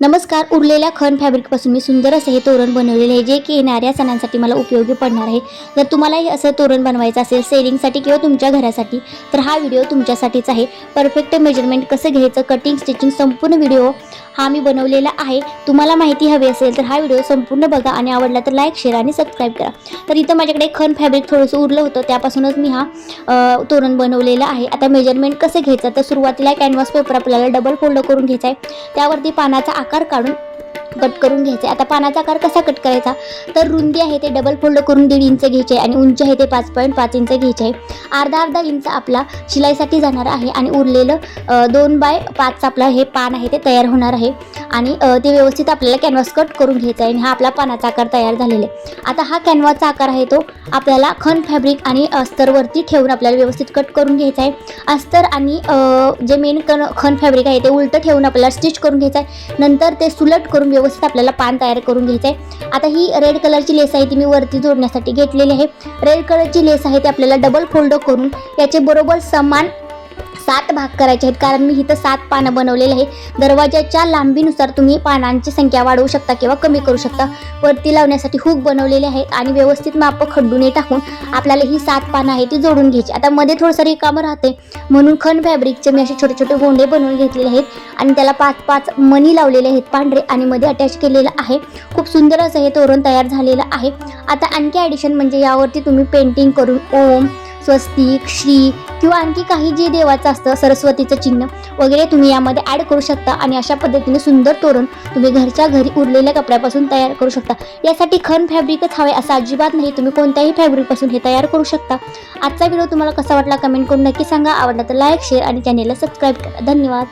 नमस्कार उरलेल्या खण फॅब्रिकपासून मी सुंदर असे हे तोरण बनवलेले आहे जे की येणाऱ्या सणांसाठी मला उपयोगी पडणार आहे. जर तुम्हालाही असं तोरण बनवायचं असेल सेलिंगसाठी किंवा तुमच्या घरासाठी तर हा व्हिडिओ तुमच्यासाठीच आहे. परफेक्ट मेजरमेंट कसं घ्यायचं कटिंग स्टिचिंग संपूर्ण व्हिडिओ हा मी बनवलेला आहे. तुम्हाला माहिती हवी असेल तर हा व्हिडिओ संपूर्ण बघा आणि आवडला तर लाईक शेअर आणि सबस्क्राईब करा. तर इथं माझ्याकडे खण फॅब्रिक थोडंसं उरलं होतं त्यापासूनच मी हा तोरण बनवलेलं आहे. आता मेजरमेंट कसं घ्यायचं? तर सुरुवातीला कॅनव्हास पेपर आपल्याला डबल फोल्ड करून घ्यायचा आहे. त्यावरती पानाचा आकार काढून कट करून घ्यायचं. आहे आता पानाचा आकार कसा कट करायचा? तर रुंदी आहे ते डबल फोल्ड करून दीड इंच घ्यायचे आहे आणि उंची आहे ते पाच पॉईंट पाच इंच घ्यायचे. आहे अर्धा अर्धा इंच आपला शिलाईसाठी जाणार आहे आणि उरलेलं दोन बाय पाच आपलं हे पान आहे ते तयार होणार आहे. आणि ते व्यवस्थित आपल्याला कॅनव्हास कट करून घ्यायचा आहे आणि हा आपला पानाचा आकार तयार झालेला आहे. आता हा कॅनव्हासचा आकार आहे तो आपल्याला खन फॅब्रिक आणि अस्तरवरती ठेवून आपल्याला व्यवस्थित कट करून घ्यायचा आहे. अस्तर आणि जे मेन कन खन फॅब्रिक आहे ते उलटं ठेवून आपल्याला स्टिच करून घ्यायचं आहे. नंतर ते सुलट करून व्यवस्थित आपल्याला पान तयार करून घ्यायचं आहे आता ही रेड कलरची लेस आहे ती मी वरती जोडण्यासाठी घेतलेली आहे. रेड कलरची लेस आहे ती आपल्याला डबल फोल्ड करून याचे बरोबर समान सात भाग करायचे आहेत. कारण मी इथं सात पानं बनवलेले आहे दरवाजाच्या लांबीनुसार तुम्ही पानांची संख्या वाढवू शकता किंवा कमी करू शकता. वरती लावण्यासाठी हुक बनवलेले आहेत आणि व्यवस्थित माप खड्डूने टाकून आपल्याला ही सात पानं आहे ती जोडून घ्यायची. आता मध्ये थोडंसं रिकामं राहते म्हणून खण फॅब्रिकचे मी असे छोटे छोटे गोंडे बनवून घेतलेले आहेत आणि त्याला पाच पाच मणी लावलेले आहेत पांढरे आणि मध्ये अटॅच केलेलं आहे. खूप सुंदर असं हे तोरण तयार झालेलं आहे. आता आणखी ॲडिशन म्हणजे यावरती तुम्ही पेंटिंग करून ओम स्वस्तिक श्री किंवा आणखी काही जे देवाचं असतं सरस्वतीचं चिन्ह वगैरे तुम्ही यामध्ये ॲड करू शकता आणि अशा पद्धतीने सुंदर तोरण तुम्ही घरच्या घरी उरलेल्या कपड्यापासून तयार करू शकता. यासाठी खन फॅब्रिकच हवे असं अजिबात नाही. तुम्ही कोणत्याही फॅब्रिकपासून हे तयार करू शकता. आजचा व्हिडिओ तुम्हाला कसा वाटला कमेंट करून नक्की सांगा. आवडला तर लाईक शेअर आणि चॅनेलला सबस्क्राईब करा. धन्यवाद.